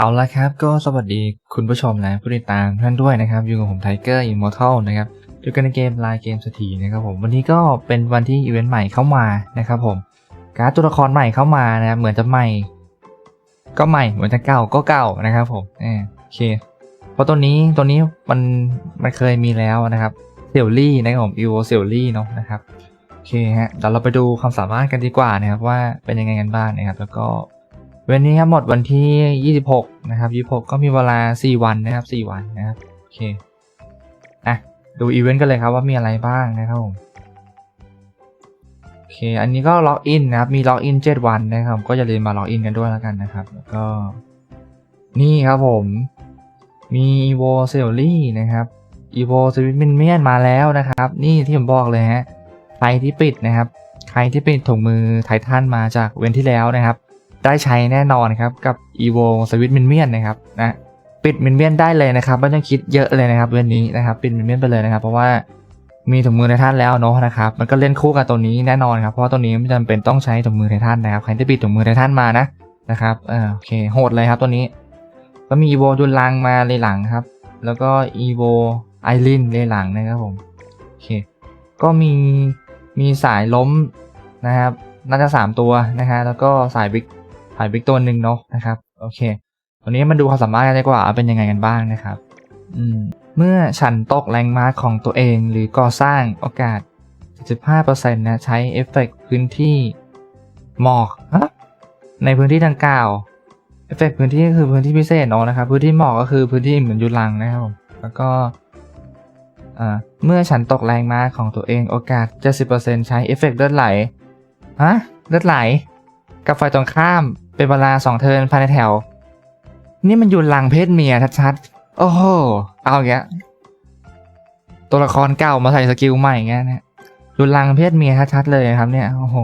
เอาละครับก็สวัสดีคุณผู้ชมและผู้ติดตามท่านด้วยนะครับ อยู่กับผมไทเกอร์อิมมอร์ทัลนะครับอยู่กันในเกมลายเกมสถีนะครับผมวันนี้ก็เป็นวันที่อีเวนต์ใหม่เข้ามานะครับผมการ์ดตัวละครใหม่เข้ามานะครับเหมือนจะใหม่ ก็ใหม่เหมือนจะเก่าก็เก่านะครับผมโอเคเพราะตัวนี้ตัวนี้มันมันเคยมีแล้วนะครับเซลลี่นะครับผมอีโวเซลลี่เนาะนะครับโอเคฮะเดี๋ยวเราไปดูความสามารถกันดีกว่านะครับว่าเป็นยังไงกันบ้างนะครับแล้วก็ วันนี้ครับหมดวันที่ 26 นะครับ 26 ก็มีเวลา 4 วันนะครับ 4 วันนะครับ โอเค อะ ดูอีเวนต์กันเลยครับว่ามีอะไรบ้างนะครับผม โอเค อันนี้ก็ล็อกอินนะครับ มีล็อกอิน 7 วันนะครับ ก็อย่าลืมมาล็อกอินกันด้วยแล้วกันนะครับ แล้วก็ นี่ครับผม มี evo s e l l y นะครับ evo s w i t m i n m i a n มาแล้วนะครับ นี่ที่ผมบอกเลยฮะ ใครที่ปิดนะครับ ใครที่ปิดถุงมือไททันมาจากเวนที่แล้วนะครับ ได้ใช้แน่นอนครับกับ evo s w i t m i n m i a n นะครับนะปิดมินเมียนได้เลยนะครับไม่ต้องคิดเยอะเลยนะครับเวนนี้นะครับปิดมินเมียนไปเลยนะครับเพราะว่ามีถุงมือไททันแล้วเนาะนะครับมันก็เล่นคู่กับตัวนี้แน่นอนครับเพราะว่าตัวนี้ไม่จำเป็นต้องใช้ถุงมือไททันนะครับใครที่ปิดถุงมือไททันมานะนะครับเออโอเคโหดเลยครับตัวนี้ ก็มี evo ดุลลังมาเลยหลังครับ แล้วก็ evo ไอรินเลยหลังนะครับผมโอเคก็มีมีสายล้มนะครับน่าจะสามตัวนะฮะแล้วก็สายบิ๊ก สายบิ๊กตัวหนึ่งเนาะนะครับ โอเควันนี้มาดูความสามารถกันดีกว่าเป็นยังไงกันบ้างนะครับ อืม เมื่อฉันตกแรงม้าของตัวเองหรือก่อสร้างโอกาส 75%นะใช้เอฟเฟกต์พื้นที่หมอกในพื้นที่ดังกล่าวเอฟเฟกต์พื้นที่ก็คือพื้นที่พิเศษเนาะนะครับ พื้นที่หมอกก็คือพื้นที่เหมือนยุลังนะครับผมแล้วก็เมื่อฉันตกแรงมาของตัวเองโอกาส 70%ใช้เอฟเฟกต์เลือดไหล ฮะ เลือดไหล กับฝ่ายตรงข้าม เป็นเวลา2เทินภายในแถว นี่มันอยุลังเพศเมียชัดๆ โอ้โห เอาอย่างเงี้ย ตัวละครเก่ามาใส่สกิลใหม่อย่างเงี้ยเนี่ยยุลังเพศเมียชัดๆเลยครับเนี่ย โอ้โห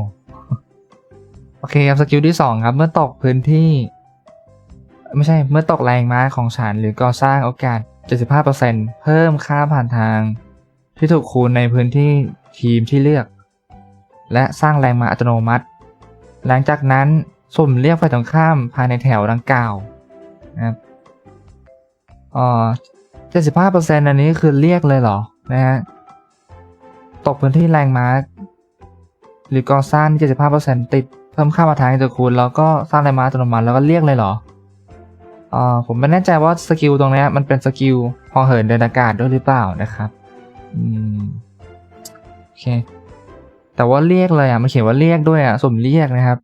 โอเคครับสกิลที่สองครับ เมื่อตกพื้นที่ ไม่ใช่ เมื่อตกแรงม้าของฉันหรือก่อสร้างโอกาส 75%เพิ่มค่าผ่านทาง ที่ถูกคูณในพื้นที่ทีมที่เลือก และสร้างแรงม้าอัตโนมัติ หลังจากนั้น สุ่มเรียกฝ่ายตรงข้ามภายในแถวดังกล่าวนะครับอ๋อ75%อันนี้คือเรียกเลยเหรอ นะฮะ ตกพื้นที่แรงม้าหรือก่อสร้างที่75%ติดเพิ่มค่าผ่าทางที่ถูกคูณแล้วก็สร้างแรงม้าอัตโนมัติแล้วก็เรียกเลยเหรออ่าผมไม่แน่ใจว่าสกิลตรงนี้มันเป็นสกิลพอเหินเดินอากาศด้วยหรือเปล่านะครับ อืม โอเค แต่ว่าเรียกเลยอะ มันเขียนว่าเรียกด้วยอะสมเรียกนะครับ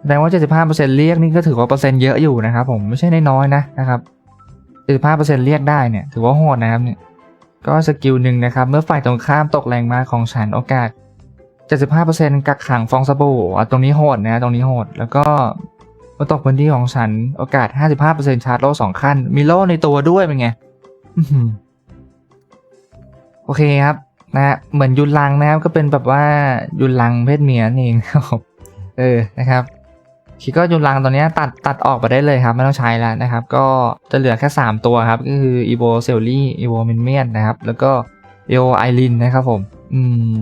แสดงว่า 75%เรียกนี่ก็ถือว่าเปอร์เซ็นต์เยอะอยู่นะครับผมไม่ใช่น้อยๆนะนะครับ75%เรียกได้เนี่ยถือว่าโหดนะครับเนี่ยก็สกิลหนึ่งนะครับ เมื่อฝ่ายตรงข้ามตกแรงมาของฉันโอกาส 75%กักขังฟองสบู่อะตรงนี้โหดนะตรงนี้โหด แล้วก็มื่อตกพื้นที่ของฉันโอกาส 55%ชาร์จโล่สองขั้น มีโล่ในตัวด้วยเป็นไงโอเคครับนะเหมือนยุนลังนะครับก็เป็นแบบว่ายุนลังเพศเมียนี่เองครับเออนะครับ คิดก็ยุนลังตอนนี้ตัดตัดออกไปได้เลยครับ ไม่ต้องใช้แล้วนะครับ ก็จะเหลือแค่ 3 ตัวครับ ก็คือ evo s e l l y evo m i n m i a n นนะครับ แล้วก็ evo i r i n นนะครับผม อืม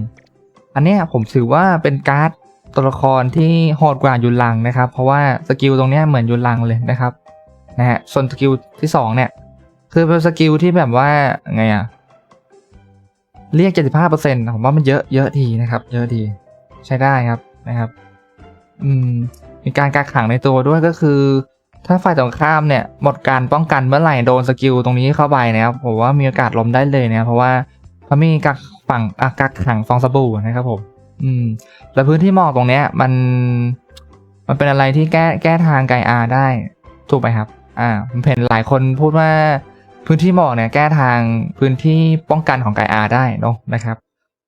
อันเนี้ยผมถือว่าเป็นการ์ดตัวละครที่โหดกว่ายุนลังนะครับ เพราะว่าสกิลตรงนี้เหมือนยุนลังเลยนะครับนะฮะส่วนสกิลที่สองเนี่ย คือเป็นสกิลที่แบบว่าไงอะเรียก 75%ผมว่ามันเยอะเยอะทีนะครับ เยอะทีใช้ได้ครับนะครับ อืม มีการกักขังในตัวด้วยก็คือ ถ้าฝ่ายตรงข้ามเนี่ยหมดการป้องกันเมื่อไหร่โดนสกิลตรงนี้เข้าไปนะครับผมว่ามีโอกาสล้มได้เลยนะเพราะว่าเขามีกักฝั่งอะกักขังฟองสบู่นะครับผม อืม แล้วพื้นที่หมอกตรงเนี้ย มัน มันเป็นอะไรที่แก้แก้ทางไกอาได้ถูกไหมครับ อ่าผมเห็นหลายคนพูดว่าพื้นที่หมอกเนี่ยแก้ทางพื้นที่ป้องกันของไกอาได้เนาะนะครับ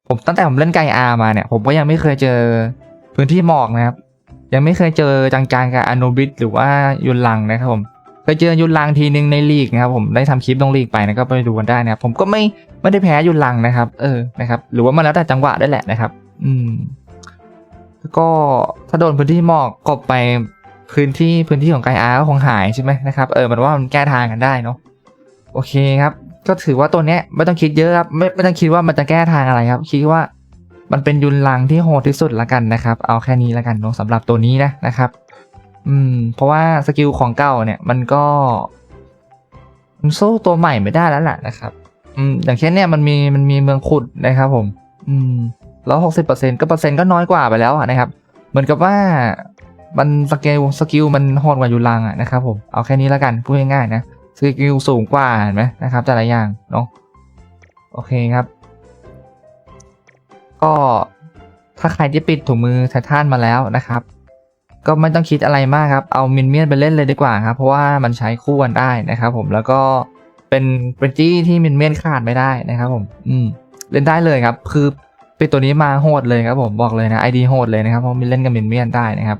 ผมตั้งแต่ผมเล่นไกอามาเนี่ย ผมก็ยังไม่เคยเจอพื้นที่หมอกนะครับ ยังไม่เคยเจอจังๆกับอโนบิสหรือว่ายุนลังนะครับผมเคยเจอยุนลังทีนึงในลีกนะครับผมได้ทำคลิปลงลีกไปนะก็ไปดูกันได้นะครับผมก็ไม่ไม่ได้แพ้ยุนลังนะครับเออนะครับหรือว่ามันแล้วแต่จังหวะได้แหละนะครับ อืมก็ถ้าโดนพื้นที่หมอกกบไปพื้นที่พื้นที่ของไกอาก็คงหายใช่ไหมนะครับเออมันว่ามันแก้ทางกันได้เนาะโอเคครับ ก็ถือว่าตัวเนี้ยไม่ต้องคิดเยอะครับไม่ไม่ต้องคิดว่ามันจะแก้ทางอะไรครับ คิดว่า มันเป็นยุนลังที่โหดที่สุดละกันนะครับ เอาแค่นี้ละกันเนาะสำหรับตัวนี้นะนะครับ อืม เพราะว่าสกิลของเก่าเนี่ยมันก็มันสู้ตัวใหม่ไม่ได้แล้วแหละนะครับ อืม อย่างเช่นเนี่ยมันมีมันมีเมืองขุดนะครับผม อืม แล้วหกสิบเปอร์เซ็นต์ก็เปอร์เซ็นต์ก็น้อยกว่าไปแล้วอะนะครับ เหมือนกับว่ามันสเกลสกิลมันโหดกว่ายูรังอะนะครับผม เอาแค่นี้แล้วกันพูดง่ายๆนะ สกิลสูงกว่าเห็นไหมนะครับแต่ละอย่างเนาะ โอเคครับ ก็ถ้าใครที่ปิดถุงมือไททันมาแล้วนะครับ ก็ไม่ต้องคิดอะไรมากครับ เอามินเมียนไปเล่นเลยดีกว่าครับ เพราะว่ามันใช้คู่กันได้นะครับ ผมแล้วก็เป็นเป็นจี้ที่มินเมียนขาดไม่ได้นะครับผมอืมเล่นได้เลยครับ คือปิดตัวนี้มาโหดเลยครับผมบอกเลยนะไอดีโหดเลยนะครับเพราะมินเล่นกับมินเมียนได้นะครับ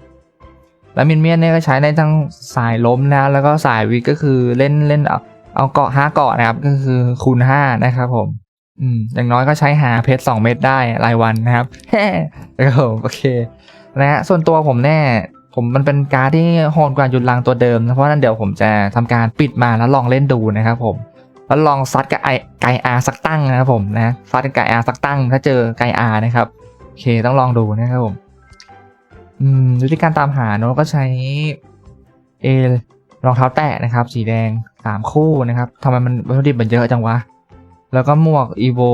แล้วมินเมียนเนี่ยก็ใช้ได้ทั้งสายล้มนะแล้วก็สายวิกก็คือเล่นเล่นเอาเอาเกาะห้าเกาะนะครับก็คือคูณห้านะครับผม อืมอย่างน้อยก็ใช้หาเพชรสองเม็ดได้รายวันนะครับนะครับผมโอเคนะฮะส่วนตัวผมแน่ผมมันเป็นการดที่โหดกว่ายุนลังตัวเดิมนะเพราะนั้นเดี๋ยวผมจะทำการปิดมาแล้วลองเล่นดูนะครับผมแล้วลองซัดกับไอไกอาสักตั้งนะครับผมนะซัดกับไกอาสักตั้ง ถ้าเจอไกอานะครับโอเคต้องลองดูนะครับผมอืมวิธีการตามหาเนอะก็ใช้เอรองเท้าแตะนะครับ สีแดงสามคู่นะครับทำไมมันวัตถุดิบมันเยอะจังวะ แล้วก็หมวก evo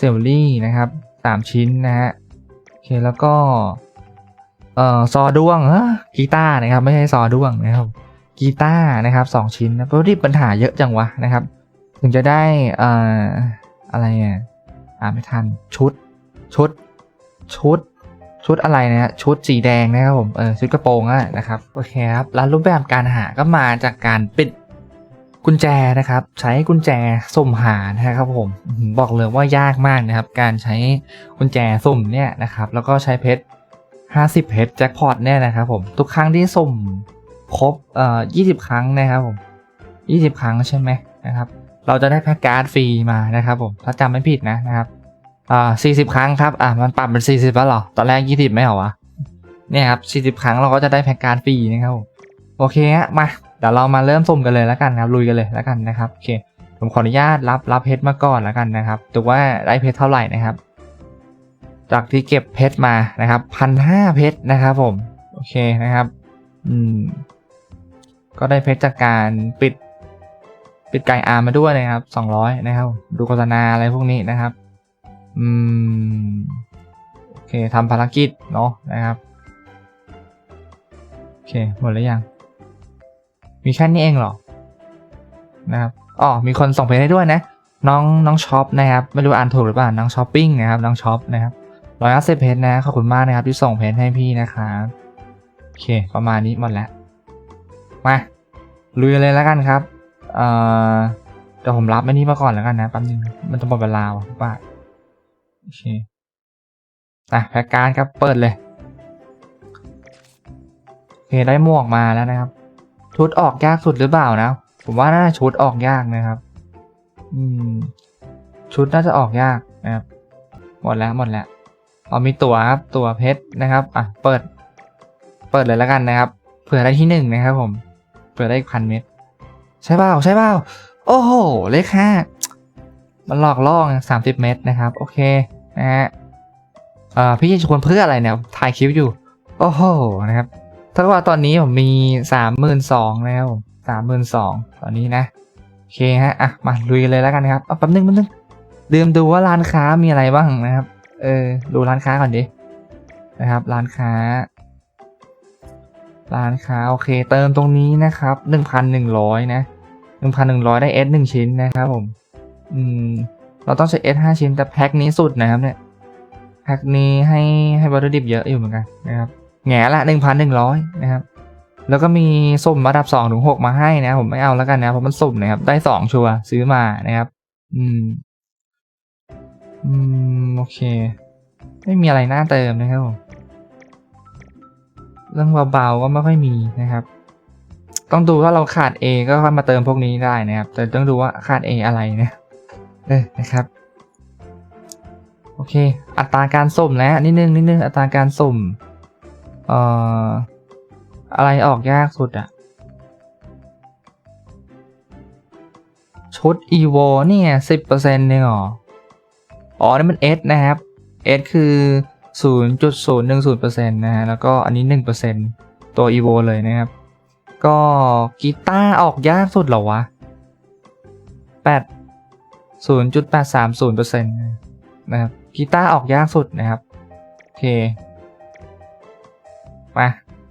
s e l l y นะครับสามชิ้นนะฮะ โอเค แล้วก็ เอ่อ ซอด้วงเออกีตาร์นะครับ ไม่ใช่ซอด้วงนะครับกีตาร์นะครับสองชิ้นนะวัตถุดิบปัญหาเยอะจังวะนะครับ ถึงจะได้เอ่ออะไรอะอ่าไม่ทันชุด ชุด ชุด ชุดอะไรนะฮะชุดสีแดงนะครับผมเออชุดกระโปรงอะนะครับโอเคครับแล้วรูปแบบการหาก็มาจากการปิด กุญแจนะครับ ใช้กุญแจสุ่มหานะครับผมบอกเลยว่ายากมากนะครับ การใช้กุญแจสุ่มเนี่ยนะครับ แล้วก็ใช้เพชร50 เพชรแจ็คพอตเนี่ยนะครับผมทุกครั้งที่สุ่มครบเอ่อ20 ครั้งนะครับผม20 ครั้งใช่ไหมนะครับ เราจะได้แพ็กการ์ดฟรีมานะครับผมถ้าจำไม่ผิดนะนะครับอ่า40 ครั้งครับอ่ามันปรับเป็น 40แล้วหรอตอนแรก 20 ไม่เหรอวะเนี่ยครับ40 ครั้งเราก็จะได้แพ็กการ์ดฟรีนะครับผมโอเคฮะมา เดี๋ยวเรามาเริ่มสุ่มกันเลยแล้วกันนะครับลุยกันเลยแล้วกันนะครับโอเคผมขออนุญาตรับรับเพชรมาก่อนแล้วกันนะครับดูว่าได้เพชรเท่าไหร่นะครับ จากที่เก็บเพชรมานะครับพันห้าเพชรนะครับผมโอเคนะครับอืมก็ได้เพชรจากการปิด ปิดไก่อาร์มมาด้วยนะครับสองร้อยนะครับ ดูโฆษณาอะไรพวกนี้นะครับ อืมโอเคทำภารกิจเนาะนะครับโอเคหมดแล้วยัง มีแค่นี้เองเหรอนะครับอ๋อมีคนส่งเพจให้ด้วยนะน้องน้องช็อปนะครับไม่รู้อ่านถูกหรือเปล่าน้องช้อปปิ้งนะครับน้องช็อปนะครับร้อยห้าสิบเพจนะขอบคุณมากนะครับที่ส่งเพจให้พี่นะครับโอเคประมาณนี้หมดแล้วมาลุยเลยแล้วกันครับเอ่อเดี๋ยวผมรับไอ้นี้มาก่อนแล้วกันนะแป๊บนึงมันจะหมดเวลาว่ะป้าโอเคอะแพ็กการ์ดครับเปิดเลยโอเคได้หมวกมาแล้วนะครับ ชุดออกยากสุดหรือเปล่านะ ผมว่าน่าจะชุดออกยากนะครับ อืม ชุดน่าจะออกยากนะครับ หมดแล้วหมดแล้วเอามีตั๋วครับตั๋วเพชรนะครับ อะ เปิด เปิดเลยแล้วกันนะครับ เผื่อได้ที่หนึ่งนะครับ ผม เผื่อได้พันเม็ด ใช่เปล่าใช่เปล่า โอ้โห เลขห้ามันหลอกล่อสามสิบเม็ดนะครับ โอเค นะฮะ เอ่อ พี่จะชวนเพื่ออะไรเนี่ย ถ่ายคลิปอยู่ โอ้โห นะครับ ถ้าว่าตอนนี้ผมมีสามหมื่นสองนะครับผมสามหมื่นสองตอนนี้นะโอเคฮะอะมาลุยเลยแล้วกันนะครับเอาแป๊บนึงแป๊บนึงลืมดูว่าร้านค้ามีอะไรบ้างนะครับ เออดูร้านค้าก่อนดินะครับ ร้านค้า ร้านค้าโอเค เติมตรงนี้นะครับหนึ่งพันหนึ่งร้อยนะหนึ่งพันหนึ่งร้อยได้เอสหนึ่งชิ้นนะครับผม อืม เราต้องใช้เอสห้าชิ้นแต่แพ็คนี้สุดนะครับเนี่ยแพ็คนี้ให้ให้วัตถุดิบเยอะอยู่เหมือนกันนะครับ แง่ละหนึ่งพันหนึ่งร้อยนะครับ แล้วก็มีสุ่มระดับสองถึงหกมาให้นะผมไม่เอาแล้วกันนะเพราะมันสุ่มนะครับ ได้สองชัวซื้อมานะครับ อืม อืม โอเค ไม่มีอะไรน่าเติมนะครับผมเรื่องเบาๆก็ไม่ค่อยมีนะครับ ต้องดูว่าเราขาด A ก็ค่อยมาเติมพวกนี้ได้นะครับ แต่ต้องดูว่าขาด A อะไรนะเออนะครับโอเค อัตราการสุ่มแล้วนิดนึงนิดนึงอัตราการสุ่ม เอ่อ อะไรออกยากสุดอะชุด evo เนี่ยสิบเปอร์เซ็นต์เองเหรอ อ๋อ นี่มัน S นะครับ S คือ0.010%นย์หนึ่งศูนย์เปอร์เซ็นต์นะฮะ แล้วก็อันนี้1%ตตัวอีโวเลยนะครับ ก็กีตาร์ออกยากสุดเหรอวะแปดศูนย์จุดแปดสามศูนย์เปอร์เซ็นต์นะครับกีตาร์ออกยากสุดนะครับ โอเค มา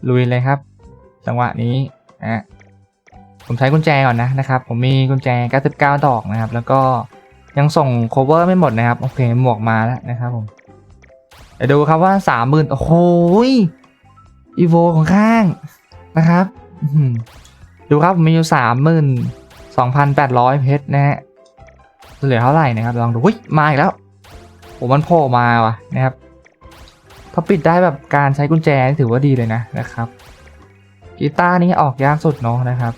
ลุยเลยครับ จังหวะนี้นะผมใช้กุญแจก่อนนะนะครับ ผมมีกุญแจ 99 ดอกนะครับ แล้วก็ยังส่ง cover ไม่หมดนะครับ โอเคหมวกมาแล้วนะครับผมเดี๋ยวดูครับว่า30,000โอ้โหอีโวของข้างนะครับอื้อหือดูครับผมมีอยู่32,800เพชรนะฮะเหลือเท่าไหร่นะครับ ลองดูหุ้ยมาอีกแล้วโอ้มันโผล่มาว่ะนะครับ ถ้าปิดได้แบบการใช้กุญแจถือว่าดีเลยนะนะครับกีตาร์นี้ออกยากสุดเนาะนะครับ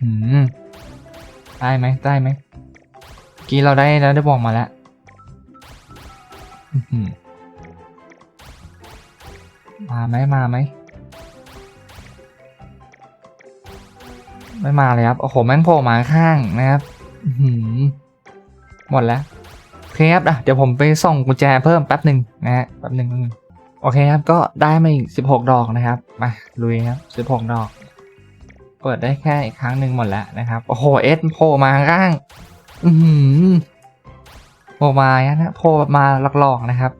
อืมได้ไหมได้ไหมกี้เราได้แล้วได้บอกมาแล้วมาไหมมาไหมไม่มาเลยครับโอ้โหแม่งโผล่มาข้างนะครับหมดแล้ว เคครับอะเดี๋ยวผมไปส่งกุญแจเพิ่มแป๊บหนึ่งนะฮะแป๊บหนึ่งแป๊บหนึ่งโอเคครับก็ได้มาอีกสิบหกดอกนะครับมาลุยครับสิบหกดอก เปิดได้แค่อีกครั้งหนึ่งหมดแล้วนะครับโอ้โหเอสโผล่มาข้างอือหือโผล่มาเนี่ยนะโผล่มาหลอกๆนะครับ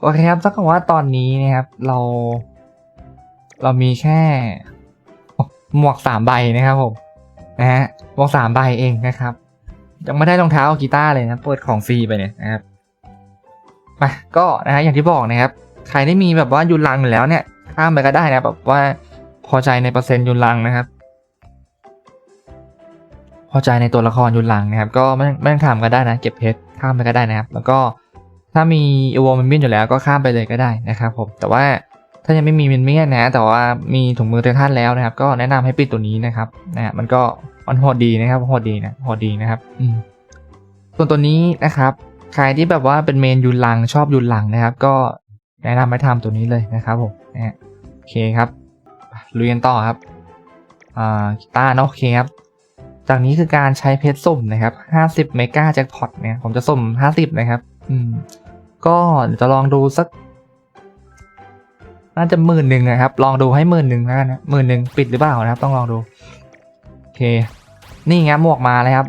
โอเคครับถ้ากับว่าตอนนี้นะครับเรา เรามีแค่หมวกสามใบนะครับผมนะฮะหมวกสามใบเองนะครับ ยังไม่ได้รองเท้ากีตาร์เลยนะเปิดของฟรีไปเนี่ยนะครับไปก็นะฮะอย่างที่บอกนะครับ ใครได้มีแบบว่ายุนลังอยู่แล้วเนี่ย ข้ามไปก็ได้นะแบบว่าพอใจในเปอร์เซ็นต์ยุนลังนะครับ พอใจในตัวละครยุนลังนะครับ ก็ไม่ไม่ต้องข้ามก็ได้นะ เก็บเพชรข้ามไปก็ได้นะครับ แล้วก็ถ้ามีอีโวมินมินอยู่แล้วก็ข้ามไปเลยก็ได้นะครับผมแต่ว่า ถ้ายังไม่มีมินมินนะแต่ว่ามีถุงมือเทท่านแล้วนะครับ ก็แนะนำให้ปิดตัวนี้นะครับนะฮะมันก็มันโหดดีนะครับโหดดีนะโหดดีนะครับอืมส่วนตัวนี้นะครับ ใครที่แบบว่าเป็นเมนยุนลังชอบยุนลังนะครับ ก็แนะนำให้ทำตัวนี้เลยนะครับผมนะโอเคครับลุยกันต่อครับอ่ากีตาร์เนาะโอเคครับจากนี้คือการใช้เพชรสุ่มนะครับ50เมกาแจ็คพอตเนี่ยผมจะสุ่ม50นะครับ อืมก็เดี๋ยวจะลองดูสัก น่าจะหมื่นหนึ่งนะครับ ลองดูให้หมื่นหนึ่งแล้วกันนะหมื่นหนึ่งปิดหรือเปล่านะครับ ต้องลองดู โอเค นี่ครับหมวกมาเลยครับ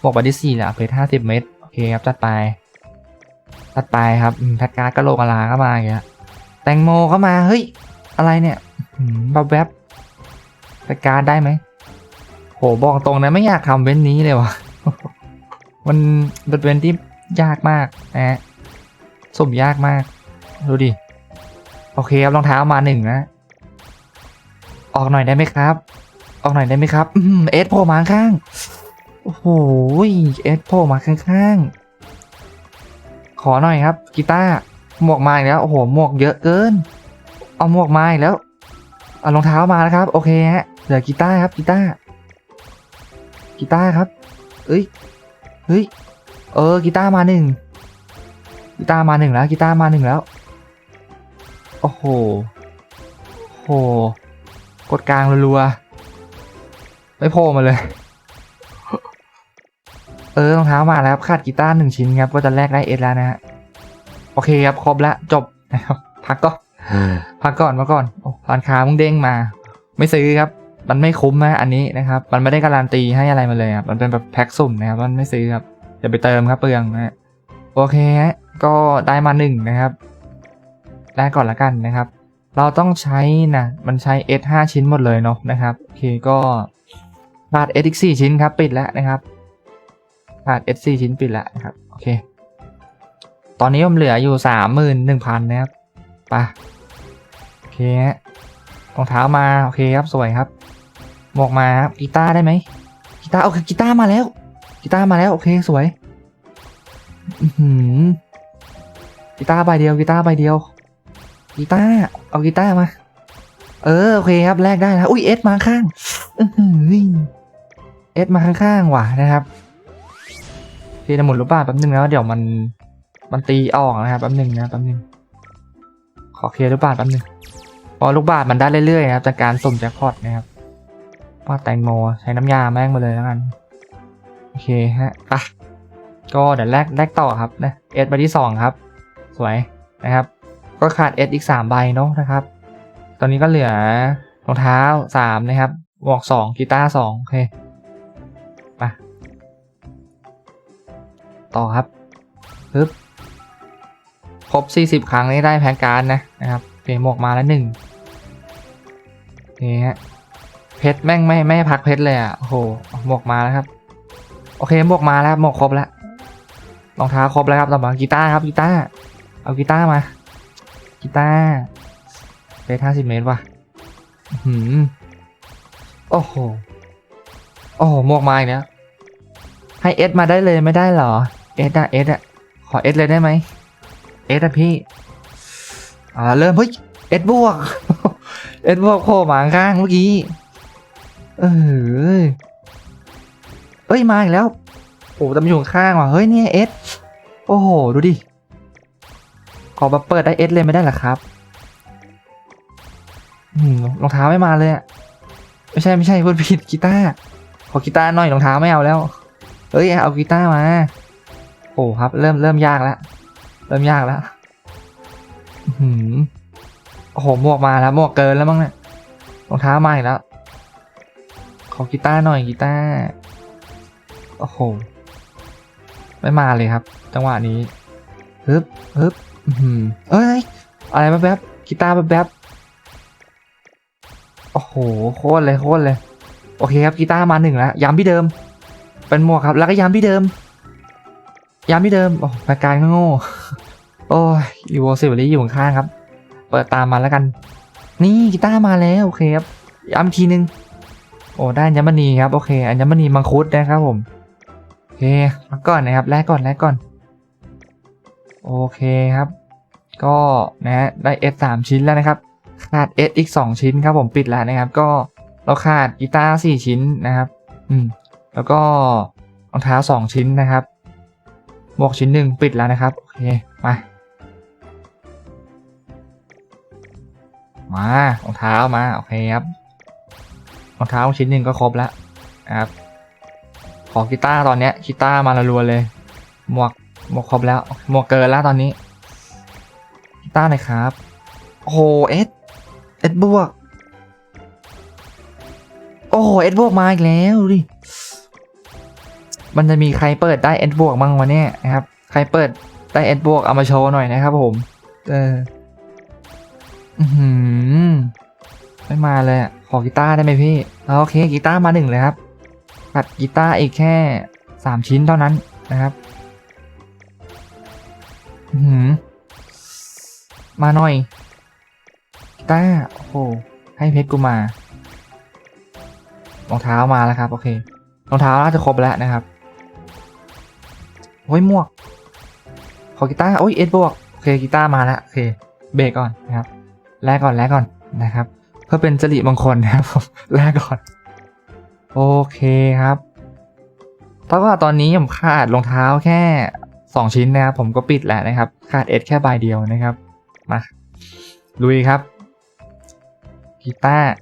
หมวกบัตที่สี่แหละเพชรห้าสิบเมตร โอเคครับ จัดไป จัดไปครับอืมแพทการ์ดกะโหลกกะลาก็มาอย่างเงี้ย แตงโมก็มา เฮ้ย อะไรเนี่ยอืมแบแบบแพทการ์ดได้ไหมโห บอกตรงนะไม่อยากทำเว้นนี้เลยวะมันเป็นเว้นที่ยากมากนะฮะสุ่มยากมาก ดูดิ โอเคครับรองเท้ามาหนึ่งนะ ออกหน่อยได้ไหมครับ ออกหน่อยได้ไหมครับอืมเอสโผล่มาข้างโอ้โหเอสโผล่มาข้างๆขอหน่อยครับกีตาร์หมวกมาอีกแล้วโอ้โหหมวกเยอะเกิน เอาหมวกมาอีกแล้วเอารองเท้ามานะครับ โอเคฮะเหลือกีตาร์ครับกีตาร์กีตาร์ครับเอ้ยเฮ้ยเออกีตาร์มาหนึ่งกีตาร์มาหนึ่งแล้วกีตาร์มาหนึ่งแล้ว โอ้โห โห กดกลางรัวๆ ไม่โผล่มาเลย เออรองเท้ามาแล้วครับขาดกีตาร์หนึ่งชิ้นครับ ก็จะแลกได้เอสแล้วนะฮะ โอเคครับ ครบแล้วจบนะครับพักก็พักก่อนมาก่อนโอ้ร้านค้ามึงเด้งมา ไม่ซื้อครับ มันไม่คุ้มนะอันนี้นะครับ มันไม่ได้การันตีให้อะไรมาเลยครับ มันเป็นแบบแพ็กสุ่มนะครับ มันไม่ซื้อครับอย่าไปเติมครับเปลืองนะฮะโอเคฮะก็ได้มาหนึ่งนะครับ ได้ก่อนละกันนะครับ เราต้องใช้นะมันใช้ S 5ชิ้นหมดเลยเนาะนะครับโอเคก็ขาด S อีก4ชิ้นครับปิดแล้วนะครับขาด S 4ชิ้นปิดแล้วนะครับโอเค ตอนนี้ผมเหลืออยู่สามหมื่นหนึ่งพันนะครับไปโอเคฮะรองเท้ามาโอเคครับสวยครับหมวกมาครับกีตาร์ได้ไหมกีตาร์โอเคกีตาร์มาแล้วกีตาร์มาแล้วโอเคสวยอือหือกีตาร์ใบเดียวกีตาร์ใบเดียว กีตาร์เอากีตาร์มา เออโอเคครับแลกได้แล้วอุ้ยเอสมาข้างเอสมาข้างๆว่ะนะครับโอเคนะหมุนลูกบาศก์แป๊บนึงแล้วเดี๋ยวมันมันตีออกนะครับแป๊บนึงนะแป๊บนึงขอเคลียร์ลูกบาศก์แป๊บนึงพอลูกบาศก์มันได้เรื่อยๆนะครับจากการสุ่มแจ็คพอตนะครับว่าแตงโมใช้น้ำยาแม่งมาเลยแล้วกันโอเคฮะไปะก็เดี๋ยวแรกแรกต่อครับนะเอสใบที่สองครับ สวยนะครับ ก็ขาด S อีก 3 ใบเนาะนะครับ ตอนนี้ก็เหลือรองเท้า 3 นะครับหมวก2กีตาร์2โอเคไปต่อครับปึ๊บครบ 40 ครั้งนี้ได้แพนการ์ดนะนะครับเปลี่ยนหมวกมาแล้วหนึ่งนี่ฮะเพชรแม่งไม่ไม่พักเพชรเลยอะโอ้โหหมวกมาแล้วครับ โอเคหมวกมาแล้วหมวกครบแล้วรองเท้าครบแล้วครับต่อมากีตาร์ครับกีตาร์เอากีตาร์มา กีตาร์เพชรห้าสิบเมตรว่ะหืมโอ้โห โอ้โหหมวกมาอีกแล้วให้เอสมาได้เลยไม่ได้เหรอ เอสอะเอสอะขอเอสเลยได้ไหมเอสอะพี่ อ่าเริ่มเฮ้ยเอสบวก เอสบวกโผล่มาข้างเมื่อกี้ เออเอ้ยมาอีกแล้ว โอ้แต่มันอยู่ข้างว่ะ เฮ้ยเนี่ยเอสโอ้โห ดูดิ ขอแบบเปิดได้เอสเลยไม่ได้หรอครับอืมรองเท้าไม่มาเลยอะไม่ใช่ไม่ใช่พูดผิดกีตาร์ขอกีตาร์หน่อยรองเท้าไม่เอาแล้วเฮ้ยเอากีตาร์มา โอ้ครับ เริ่มเริ่มยากแล้วเริ่มยากแล้วหืมโอ้โหหมวกมาแล้วหมวกเกินแล้วมั้งเนี่ยรองเท้ามาอีกแล้วขอกีตาร์หน่อยกีตาร์โอ้โหไม่มาเลยครับ จังหวะนี้ฮึบฮึบ เอ้ย อะไรแป๊บกีตาร์แป๊บโอ้โห โคตรเลยโคตรเลย โอเคครับกีตาร์มาหนึ่งแล้วย้ำที่เดิม เป็นหมวกครับ แล้วก็ย้ำที่เดิม ย้ำที่เดิม โอ้ราการก็โง่ โอ้ยอีโวซิลลี่อยู่ข้างครับ เปิดตามมาแล้วกัน นี่กีตาร์มาแล้วโอเคครับ ย้ำอีกทีนึง โอ้ได้อัญมณีครับ โอเคอัญมณีมังคุดนะครับผม โอเคมาก่อนนะครับแลกก่อนแลกก่อน โอเคครับ ก็นะได้ S 3ชิ้นแล้วนะครับ ขาด S อีก 2 ชิ้นครับผมปิดแล้วนะครับ ก็เราขาดกีตาร์4ชิ้นนะครับอืมแล้วก็รองเท้า 2 ชิ้นนะครับ หมวกชิ้นหนึ่งปิดแล้วนะครับ โอเค มา มารองเท้ามา โอเคครับรองเท้าชิ้นหนึ่งก็ครบแล้วนะครับ ขอกีตาร์ตอนเนี้ยกีตาร์มาละรัวเลย หมวก หมวกครบแล้ว หมวกเกินแล้วตอนนี้กีตาร์หน่อยครับ โอ้โหเอสเอสบวก โอ้โหเอสบวกมาอีกแล้วดูดิ มันจะมีใครเปิดได้เอสบวกบ้างวะเนี่ยนะครับ ใครเปิดได้เอสบวกเอามาโชว์หน่อยนะครับผม เออ อือหือไม่มาเลยขอกีตาร์ได้ไหมพี่โอเคกีตาร์มาหนึ่งเลยครับตัดกีตาร์อีกแค่สามชิ้นเท่านั้นนะครับ มาหน่อยกีตาโอ้โห ให้เพชรกูมา รองเท้ามาแล้วครับ โอเค รองเท้าน่าจะครบแล้วนะครับโอ้ยหมวก ขอกีตาร์โอ้ยเอ็ดบวก โอเคกีตาร์มาแล้ว โอเค เบรกก่อนนะครับ แลกก่อน แลกก่อนนะครับ เพื่อเป็นจริมงคลนะครับผมแลกก่อน โอเคครับเท่ากับตอนนี้ผมขาดรองเท้าแค่ 2 ชิ้นนะครับผมก็ปิดแล้วนะครับ ขาดเอสแค่ใบเดียวนะครับ มาลุยครับกีตาร์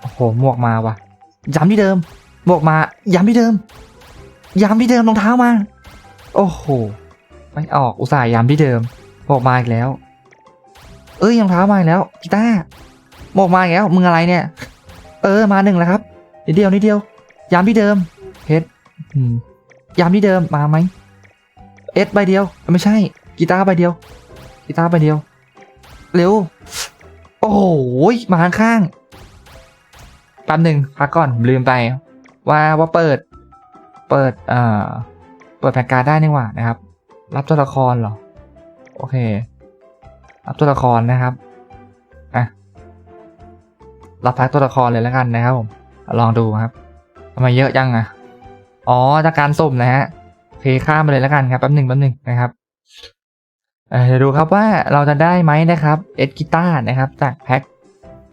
โอ้โหหมวกมาว่ะ ย้ำที่เดิมหมวกมา ย้ำที่เดิม ย้ำที่เดิมรองเท้ามา โอ้โห ไม่ออกอุตส่าห์ย้ำที่เดิมหมวกมาอีกแล้ว เอ้ยรองเท้ามาอีกแล้วกีตาร์หมวกมาอีกแล้วมึงอะไรเนี่ย เออมาหนึ่งแล้วครับนิดเดียวนิดเดียว ย้ำที่เดิมเพชรอืมย้ำที่เดิมมาไหม เอสใบเดียว ไม่ใช่ กีตาร์ใบเดียว กีตาร์ใบเดียว เร็ว โอ้โห มาข้างแป๊บหนึ่งพักก่อนผมลืมไป ว่าว่าเปิด เปิดเอ่อเปิดแผนการได้นี่หว่านะครับ รับตัวละครเหรอ โอเค รับตัวละครนะครับอะรับพักตัวละครเลยแล้วกันนะครับผมลองดูครับทำไมเยอะจังอะอ๋อจากการสุ่มนะฮะ เคข้ามไปเลยแล้วกันครับแป๊บหนึ่งแป๊บหนึ่งนะครับเดี๋ยวดูครับว่าเราจะได้ไหมนะครับเอ็ดกีตาร์นะครับจากแพ็ค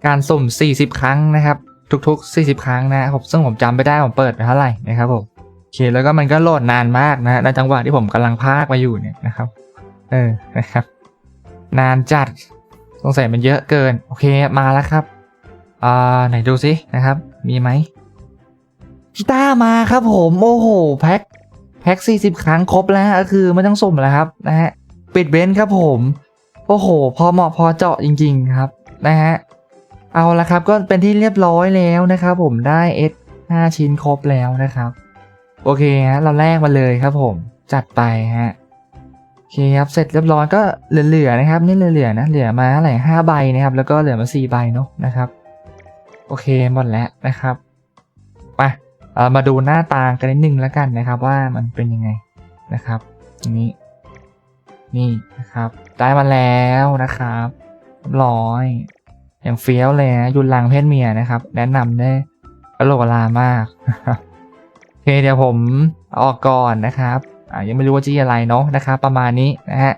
การสุ่ม 40 ครั้งนะครับ ทุกๆ 40 ครั้งนะครับซึ่งผมจำไม่ได้ผมเปิดไปเท่าไหร่นะครับผมโอเคแล้วก็มันก็โหลดนานมากนะในจังหวะที่ผมกำลังพากมาอยู่เนี่ยนะครับเออนะครับ นานจัดสงสัยมันเยอะเกิน โอเคมาแล้วครับอ่าไหนดูสินะครับ มีไหมกีตาร์มาครับผม โอ้โห แพ็ค พ็ค40 ครั้งครบแล้วก็คือไม่ต้องสุ่มแล้วครับนะฮะปิดเบนซ์ครับผม โอ้โห พอเหมาะพอเจาะจริง ๆครับนะฮะเอาละครับก็เป็นที่เรียบร้อยแล้วนะครับผมได้ S 5ชิ้นครบแล้วนะครับ โอเคฮะเราแลกมาเลยครับผมจัดไปฮะโอเคครับเสร็จเรียบร้อยก็เหลือๆนะครับ นี่เหลือๆนะเหลือมาอะไรห้าใบนะครับ แล้วก็เหลือมาสี่ใบเนาะนะครับ โอเคหมดแล้วนะครับไป มาดูหน้าตากันนิดนึงแล้วกันนะครับว่ามันเป็นยังไงนะครับอย่างนี้นี่นะครับได้มาแล้วนะครับร้อย อย่างเฟี้ยวเลยนะยุนลังเพศเมียนะครับ แนะนำได้กระโหลกลามากโอเคเดี๋ยวผมออกก่อนนะครับอ่ายังไม่รู้ว่าจะอะไรเนาะนะครับประมาณนี้นะฮะ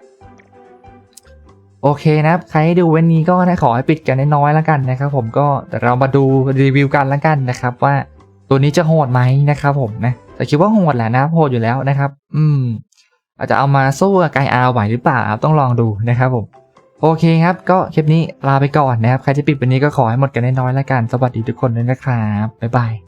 โอเคนะครับใครดูเว้นนี้ก็นะขอให้ปิดกันน้อยๆแล้วกันนะครับ ผมก็เดี๋ยวเรามาดูรีวิวกันแล้วกันนะครับว่า ตัวนี้จะโหดไหมนะครับผมนะแต่คิดว่าโหดแหละนะโหดอยู่แล้วนะครับ อืม อาจจะเอามาสู้กับไกอาไหวหรือเปล่าครับต้องลองดูนะครับผมโอเคครับ ก็คลิปนี้ลาไปก่อนนะครับ ใครจะปิดวันนี้ก็ขอให้หมดกันน้อยๆแล้วกัน สวัสดีทุกคนด้วยนะครับ บ๊ายบาย